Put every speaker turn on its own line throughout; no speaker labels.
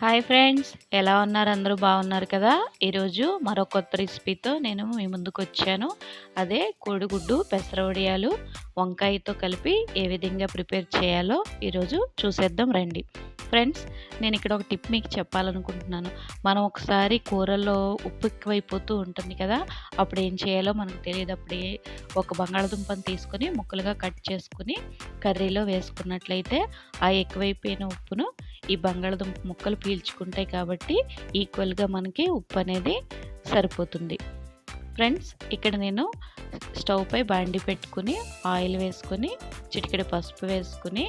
Hi friends ఎలా ఉన్నారు? అందరూ బాగున్నారు కదా? ఈరోజు మరో కొత్త రెసిపీతో నేను మీ ముందుకు వచ్చాను అదే కోడిగుడ్డు పెసరవడియాలు వంకాయతో కలిపి ఏ విధంగా ప్రిపేర్ చేయాలో ఈరోజు చూసేద్దాం రండి. ఫ్రెండ్స్ నేను ఇక్కడ ఒక టిప్ మీకు చెప్పాలనుకుంటున్నాను. మనం ఒకసారి కూరల్లో ఉప్పు ఎక్కువైపోతూ ఉంటుంది కదా అప్పుడు ఏం చేయాలో మనకు తెలియదు. అప్పుడే ఒక బంగాళదుంపను తీసుకొని ముక్కలుగా కట్ చేసుకుని కర్రీలో వేసుకున్నట్లయితే ఆ ఎక్కువైపోయిన ఉప్పును ఈ బంగాళదుంప ముక్కలు పీల్చుకుంటాయి కాబట్టి ఈక్వల్గా మనకి ఉప్పు అనేది సరిపోతుంది. ఫ్రెండ్స్ ఇక్కడ నేను స్టవ్ పై బాండి పెట్టుకుని ఆయిల్ వేసుకొని చిటికెడు పసుపు వేసుకుని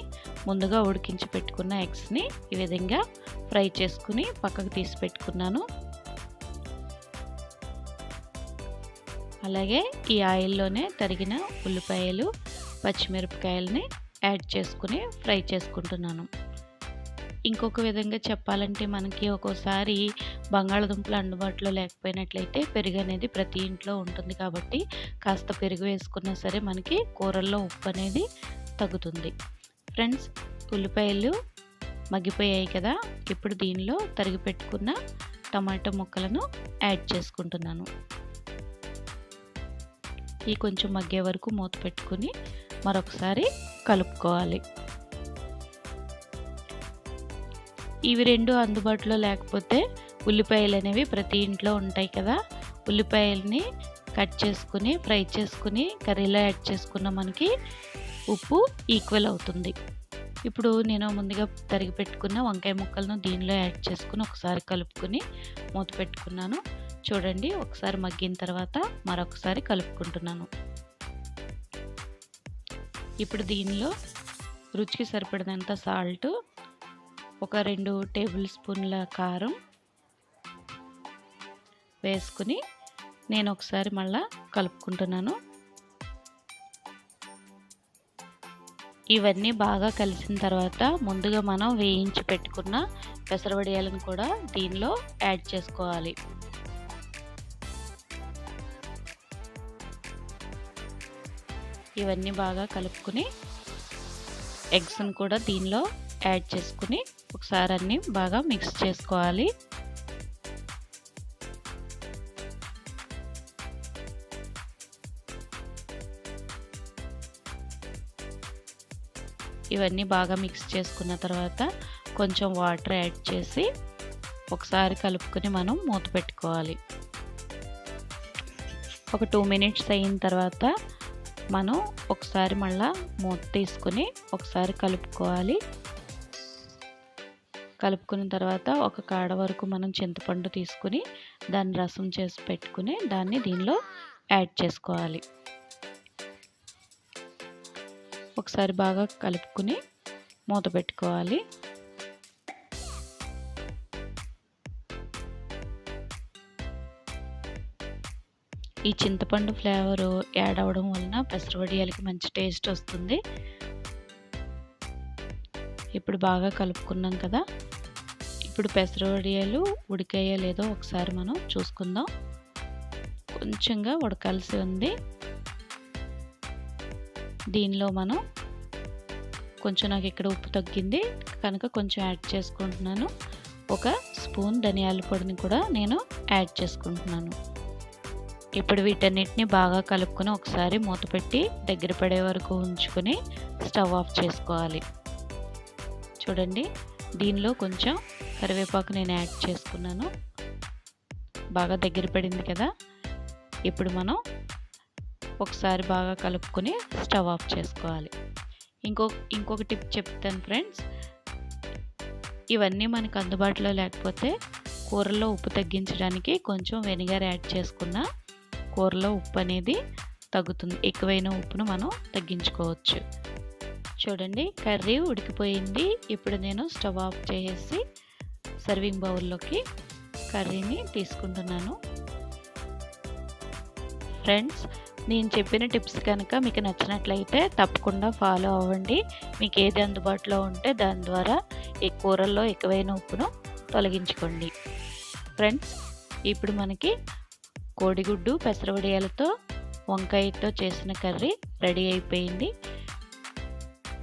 ముందుగా ఉడికించి పెట్టుకున్న ఎగ్స్ని ఈ విధంగా ఫ్రై చేసుకుని పక్కకు తీసి పెట్టుకున్నాను. అలాగే ఈ ఆయిల్లోనే తరిగిన ఉల్లిపాయలు పచ్చిమిరపకాయలని యాడ్ చేసుకుని ఫ్రై చేసుకుంటున్నాను. ఇంకొక విధంగా చెప్పాలంటే మనకి ఒక్కోసారి బంగాళదుంపలు అందుబాటులో లేకపోయినట్లయితే పెరుగు అనేది ప్రతి ఇంట్లో ఉంటుంది కాబట్టి కాస్త పెరుగు వేసుకున్నా సరే మనకి కూరల్లో ఉప్పు అనేది తగ్గుతుంది. ఫ్రెండ్స్ ఉల్లిపాయలు మగ్గిపోయాయి కదా ఇప్పుడు దీనిలో తరిగి పెట్టుకున్న టమాటో ముక్కలను యాడ్ చేసుకుంటున్నాను. ఈ కొంచెం మగ్గే వరకు మూత పెట్టుకుని మరొకసారి కలుపుకోవాలి. ఇవి రెండు అందుబాటులో లేకపోతే ఉల్లిపాయలు అనేవి ప్రతి ఇంట్లో ఉంటాయి కదా. ఉల్లిపాయలని కట్ చేసుకుని ఫ్రై చేసుకుని కర్రీలో యాడ్ చేసుకున్న మనకి ఉప్పు ఈక్వల్ అవుతుంది. ఇప్పుడు నేను ముందుగా తరిగి పెట్టుకున్న వంకాయ ముక్కలను దీనిలో యాడ్ చేసుకుని ఒకసారి కలుపుకొని మూత పెట్టుకున్నాను. చూడండి ఒకసారి మగ్గిన తర్వాత మరొకసారి కలుపుకుంటున్నాను. ఇప్పుడు దీనిలో రుచికి సరిపడినంత సాల్ట్ ఒక రెండు టేబుల్ స్పూన్ల కారం వేసుకుని నేను ఒకసారి మళ్ళా కలుపుకుంటున్నాను. ఇవన్నీ బాగా కలిసిన తర్వాత ముందుగా మనం వేయించి పెట్టుకున్న పెసరవడియాలను కూడా దీనిలో యాడ్ చేసుకోవాలి. ఇవన్నీ బాగా కలుపుకుని ఎగ్స్ను కూడా దీనిలో యాడ్ చేసుకుని ఒకసారి అన్ని బాగా మిక్స్ చేసుకోవాలి. ఇవన్నీ బాగా మిక్స్ చేసుకున్న తర్వాత కొంచెం వాటర్ యాడ్ చేసి ఒకసారి కలుపుకొని మనం మూత పెట్టుకోవాలి. ఒక టూ మినిట్స్ అయిన తర్వాత మనం ఒకసారి మళ్ళా మూత తీసుకుని ఒకసారి కలుపుకోవాలి. కలుపుకున్న తర్వాత ఒక కాడ వరకు మనం చింతపండు తీసుకుని దాన్ని రసం చేసి పెట్టుకుని దాన్ని దీనిలో యాడ్ చేసుకోవాలి. ఒకసారి బాగా కలుపుకుని మూత పెట్టుకోవాలి. ఈ చింతపండు ఫ్లేవరు యాడ్ అవ్వడం వలన పెసరవడియాలకి మంచి టేస్ట్ వస్తుంది. ఇప్పుడు బాగా కలుపుకున్నాం కదా. ఇప్పుడు పెసరవడియాలు ఉడికాయో లేదో ఒకసారి మనం చూసుకుందాం. కొంచెంగా ఉడకాల్సి ఉంది. దీనిలో మనం కొంచెం నాకు ఇక్కడ ఉప్పు తగ్గింది. కనుక కొంచెం యాడ్ చేసుకుంటున్నాను. ఒక స్పూన్ ధనియాల పొడిని కూడా నేను యాడ్ చేసుకుంటున్నాను. ఇప్పుడు వీటన్నిటిని బాగా కలుపుకొని ఒకసారి మూత పెట్టి దగ్గర పడే వరకు ఉంచుకొని స్టవ్ ఆఫ్ చేసుకోవాలి. చూడండి దీనిలో కొంచెం కరివేపాకు నేను యాడ్ చేసుకున్నాను. బాగా దగ్గర పడింది కదా. ఇప్పుడు మనం ఒకసారి బాగా కలుపుకొని స్టవ్ ఆఫ్ చేసుకోవాలి. ఇంకో ఇంకొక టిప్ చెప్తాను ఫ్రెండ్స్. ఇవన్నీ మనకు అందుబాటులో లేకపోతే కూరలో ఉప్పు తగ్గించడానికి కొంచెం వెనిగర్ యాడ్ చేసుకున్న కూరలో ఉప్పు అనేది తగ్గుతుంది. ఎక్కువైన ఉప్పును మనం తగ్గించుకోవచ్చు. చూడండి కర్రీ ఉడికిపోయింది. ఇప్పుడు నేను స్టవ్ ఆఫ్ చేసి సర్వింగ్ బౌల్లోకి కర్రీని తీసుకుంటున్నాను. ఫ్రెండ్స్ నేను చెప్పిన టిప్స్ కనుక మీకు నచ్చినట్లయితే తప్పకుండా ఫాలో అవ్వండి. మీకు ఏది అందుబాటులో ఉంటే దాని ద్వారా ఈ కూరల్లో ఎక్కువైన ఉప్పును తొలగించుకోండి. ఫ్రెండ్స్ ఇప్పుడు మనకి కోడిగుడ్డు పెసరవడియాలతో వంకాయతో చేసిన కర్రీ రెడీ అయిపోయింది.